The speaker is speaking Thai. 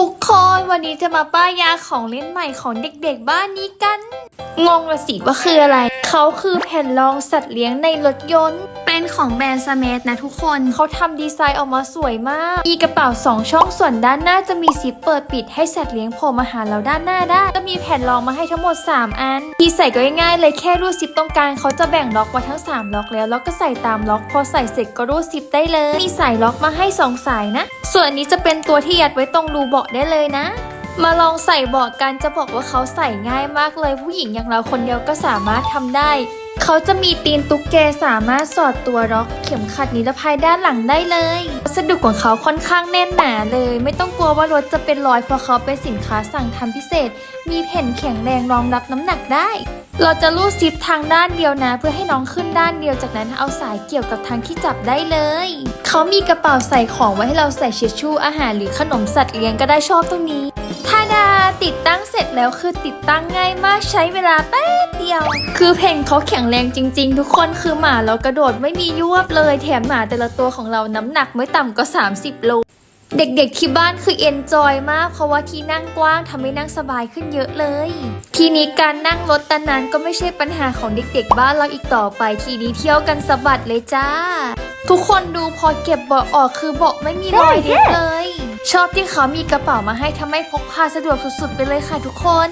ทุกคนวันนี้จะมาป้ายยาของเล่นใหม่ของเด็กๆบ้านนี้กัน งงละสิว่าคืออะไร เขาคือแผ่นรองสัตว์เลี้ยงในรถยนต์ เป็นของแบรนด์สเมธนะทุกคนเขาทำดีไซน์ออกมาสวยมาก มีกระเป๋า 2 ช่องส่วนด้านหน้าจะมีซิปเปิดปิดให้สัตว์เลี้ยงโผล่มาหาเราด้านหน้าได้ จะมีแผ่นรองมาให้ทั้งหมด 3 อัน ที่ใส่ก็ง่ายๆเลยแค่รูดซิปตรงกลางเขาจะแบ่งล็อกไว้ทั้ง 3 ล็อกแล้ว แล้วก็ใส่ตามล็อก พอใส่เสร็จก็รูดซิปได้เลย มีสายล็อกมาให้ 2 สายนะ ส่วนอันนี้จะเป็นตัวที่ยัดไว้ตรงรูเบาะได้เลยนะมาลองใส่เบาะกันจะบอกว่าเขาใส่ง่ายมากเลย ผู้หญิงอย่างเราคนเดียวก็สามารถทำได้ เขาจะมีตีนตุ๊กแกสามารถสอดตัวล็อกเข็มขัดนิรภัยด้านหลังได้เลย วัสดุของเขาค่อนข้างแน่นหนาเลย ไม่ต้องกลัวว่ารถจะเป็นรอยเพราะเขาเป็นสินค้าสั่งทำพิเศษ มีแผ่นแข็งแรงรองรับน้ำหนักได้ เราจะลูดซิปทางด้านเดียวนะ เพื่อให้น้องขึ้นด้านเดียวจากนั้นเอาสายเกี่ยวกับทางที่จับได้เลย เขามีกระเป๋าใส่ของไว้ให้เราใส่เชชชู่อาหารหรือขนมสัตว์เลี้ยงก็ได้ชอบตรงนี้ทาดาติ แล้วคือติดตั้งง่ายมากใช้เวลาแป๊บเดียว คือเพลงเขาแข็งแรงจริง ๆ ทุกคนคือหมาเรากระโดดไม่มียวบเลยแถมหมาแต่ละตัวของเราน้ำหนักไม่ต่ำกว่า 30 โลเด็กๆที่บ้านคือเอนจอยมากเพราะว่าที่นั่งกว้างทำให้นั่งสบายขึ้นเยอะเลย ทีนี้การนั่งรถตานานก็ไม่ใช่ปัญหาของเด็กๆ บ้านเราอีกต่อไป ทีนี้เที่ยวกันสะบัดเลยจ้า ทุกคนดูพอเก็บเบาะออกคือเบาะไม่มีรอยเด็บเลย ชอบที่เขามีกระเป๋ามาให้ทำให้พกพาสะดวกสุดๆไปเลยค่ะทุกคน